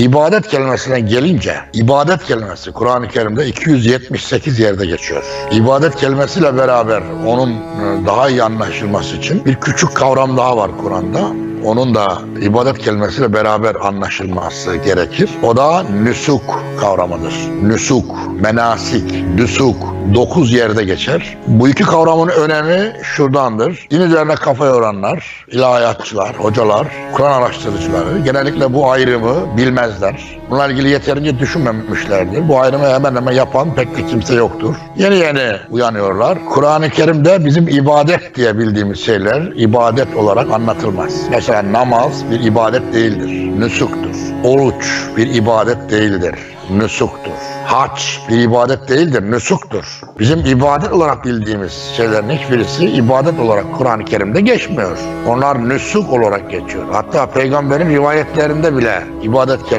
İbadet kelimesine gelince, ibadet kelimesi Kur'an-ı Kerim'de 278 yerde geçiyor. İbadet kelimesiyle beraber onun e, daha iyi anlaşılması için bir küçük kavram daha var Kur'an'da. Onun da ibadet kelimesiyle beraber anlaşılması gerekir. O da nüsuk kavramıdır. Nüsuk, menasik, düsuk, 9 yerde geçer. Bu iki kavramın önemi şuradandır. Din üzerine kafa yoranlar, ilahiyatçılar, hocalar, Kur'an araştırıcıları genellikle bu ayrımı bilmezler. Bununla ilgili yeterince düşünmemişlerdir. Bu ayrımı hemen hemen yapan pek bir kimse yoktur. Yeni yeni uyanıyorlar. Kur'an-ı Kerim'de bizim ibadet diye bildiğimiz şeyler ibadet olarak anlatılmaz. Mesela namaz bir ibadet değildir, nüsuktur. Oruç bir ibadet değildir, nüsuktur. Haç bir ibadet değildir, nüsuktur. Bizim ibadet olarak bildiğimiz şeylerin hiçbirisi ibadet olarak Kur'an-ı Kerim'de geçmiyor. Onlar nüsuk olarak geçiyor. Hatta peygamberin rivayetlerinde bile ibadet